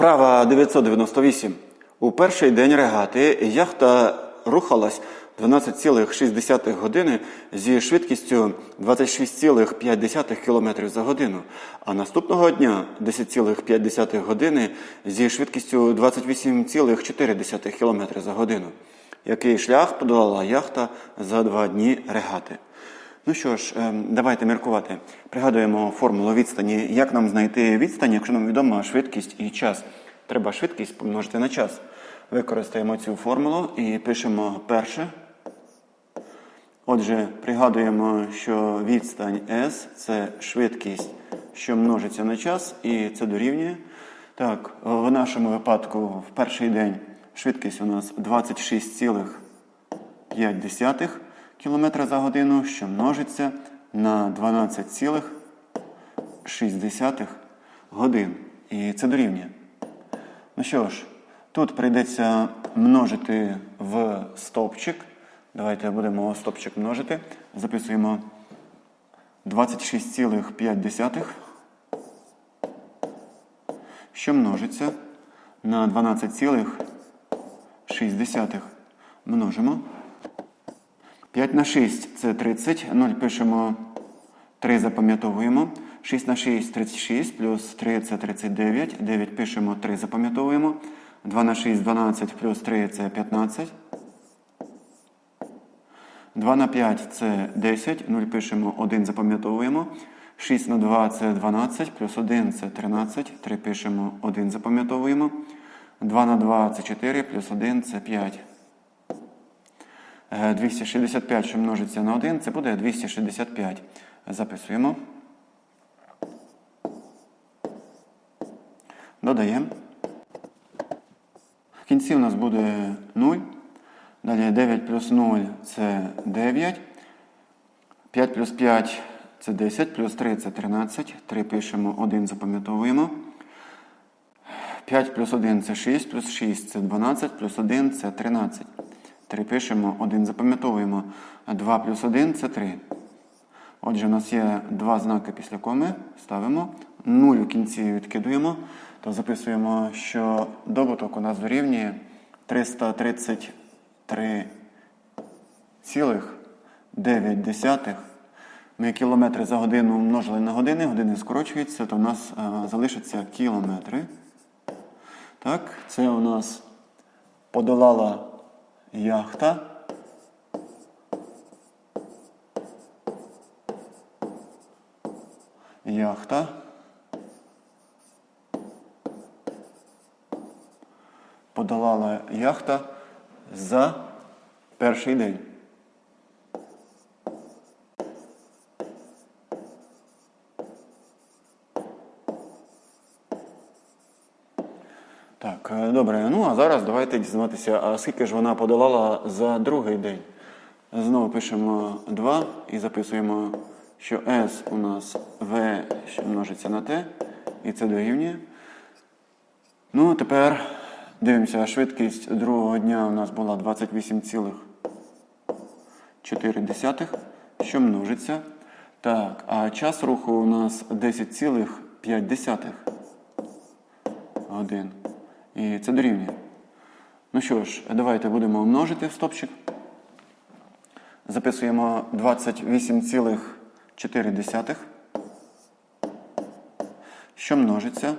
Вправа 998. У перший день регати яхта рухалась 12,6 години зі швидкістю 26,5 км за годину, а наступного дня 10,5 години зі швидкістю 28,4 км за годину. Який шлях подолала яхта за два дні регати? Ну що ж, ем, давайте міркувати. Пригадуємо формулу відстані. Як нам знайти відстань, якщо нам відома швидкість і час? Треба швидкість помножити на час. Використаємо цю формулу і пишемо перше. Отже, пригадуємо, що відстань S це швидкість, що множиться на час, і це дорівнює. Так, в нашому випадку в перший день швидкість у нас 26,5 км за годину, що множиться на 12,6 годин. І це дорівнює. Ну що ж, тут прийдеться множити в стовпчик. Давайте будемо стопчик множити. Записуємо 26,5, що множиться на 12,6. Множимо. 5 на 6 це 30. 0 пишемо 3 запам'ятовуємо. 6 на 6 36, плюс 3 це 39. 9 пишемо 3 запам'ятовуємо. 2 на 6 12, плюс 3 це 15. 2 на 5 це 10, 0 пишемо 1 запам'ятовуємо. 6 на 2 це 12, плюс 1 це 13, 3 пишемо 1 запам'ятовуємо. 2 на 2 це 4, плюс 1 це 5. Е, 265, що множиться на 1, це буде 265. Записуємо. Додаємо. В кінці у нас буде 0. Далі 9 плюс 0 це 9. 5 плюс 5 це 10, плюс 3 це 13. 3 пишемо, 1 запам'ятовуємо. 5 плюс 1 це 6, плюс 6 це 12, плюс 1 це 13. 3 пишемо, 1 запам'ятовуємо. 2 плюс 1 це 3. Отже, у нас є два знаки після коми. Ставимо. 0 у кінці відкидуємо. То записуємо, що добуток у нас дорівнює 333,9. Ми кілометри за годину множили на години, години скорочуються, то у нас а, залишаться кілометри. Так, це у нас подолала яхта. Яхта. Подолала яхта за перший день. Так, е, добре. Ну а зараз давайте дізнатися, а скільки ж вона подолала за другий день. Знову пишемо 2 і записуємо, що S у нас V, що множиться на T, і це дорівнює. Ну, тепер дивимося, швидкість другого дня у нас була 28,4, що множиться. Так, а час руху у нас 10,5 годин. І це дорівнює. Ну що ж, давайте будемо множити в стопчик. Записуємо 28,4, що множиться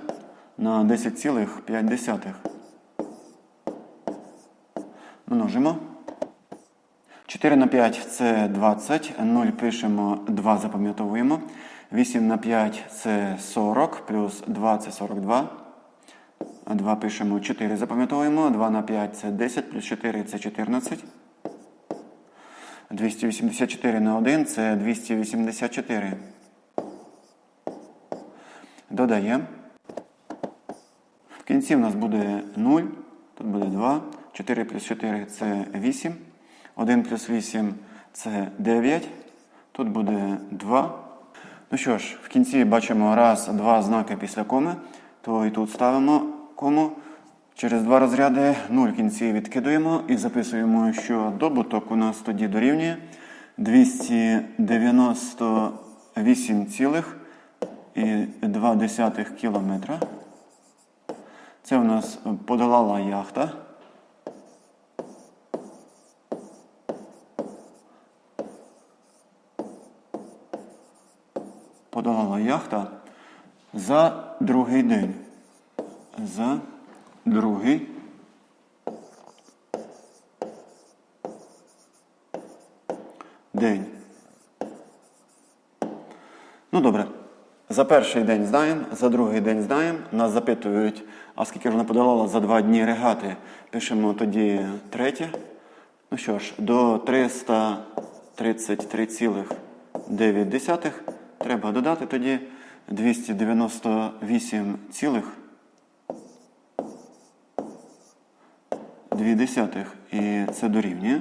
на 10,5. Множимо. 4 на 5 це 20, 0 пишемо, 2 запам'ятовуємо. 8 на 5 це 40, плюс 2 це 42. 2 пишемо 4 запам'ятовуємо. 2 на 5 це 10, плюс 4 це 14. 284 на 1 це 284. Додаємо. В кінці в нас буде 0, тут буде 2. 4 плюс 4 це 8. 1 плюс 8 це 9. Тут буде 2. Ну що ж, в кінці бачимо раз, два знаки після коми. То і тут ставимо кому. Через два розряди 0 кінці відкидуємо і записуємо, що добуток у нас тоді дорівнює 298,2 кілометра. Це у нас подолала яхта. Подолала яхта за другий день за другий. День. Ну добре. За перший день знаємо, за другий день знаємо. Нас запитують, а скільки ж вона подолала за два дні регати. Пишемо тоді третє. Ну що ж, до 333,9 треба додати тоді 298,9. 2,2 і це дорівнює.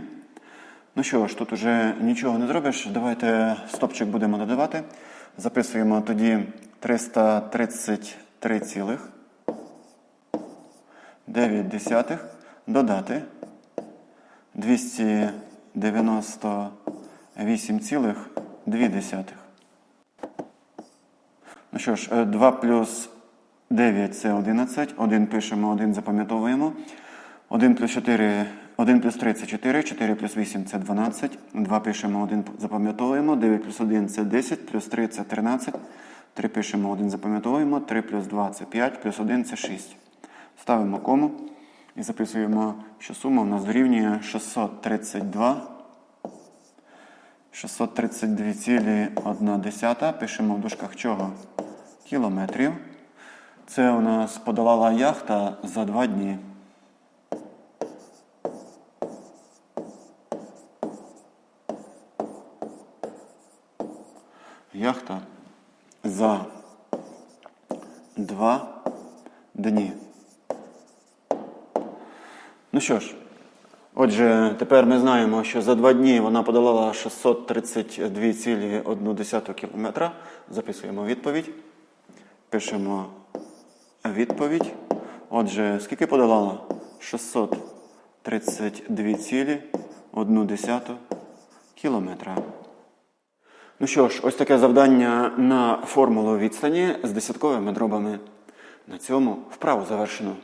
Ну що ж, тут уже нічого не зробиш. Давайте стопчик будемо додавати. Записуємо тоді 333,9 додати 298,2. Ну що ж, е, 2 плюс 9 це 11. 1 пишемо, 1 запам'ятовуємо. 1 плюс 4, 1 плюс 3 це 4, 4 плюс 8 це 12. 2 пишемо, 1 запам'ятовуємо. 9 плюс 1 це 10, плюс 3 це 13. 3 пишемо, 1 запам'ятовуємо. 3 плюс 2 це 5, плюс 1 це 6. Ставимо кому і записуємо, що сума у нас дорівнює 632. 632,1. Пишемо в дужках чого? Кілометрів. Це у нас подолала яхта за 2 дні. Яхта за 2 дні. Ну що ж, отже, тепер ми знаємо, що за два дні вона подолала 632,1 км. Записуємо відповідь. Пишемо відповідь. Отже, скільки подолала? 632,1 кілометра. Ну що ж, ось таке завдання на формулу відстані з десятковими дробами. На цьому вправу завершено.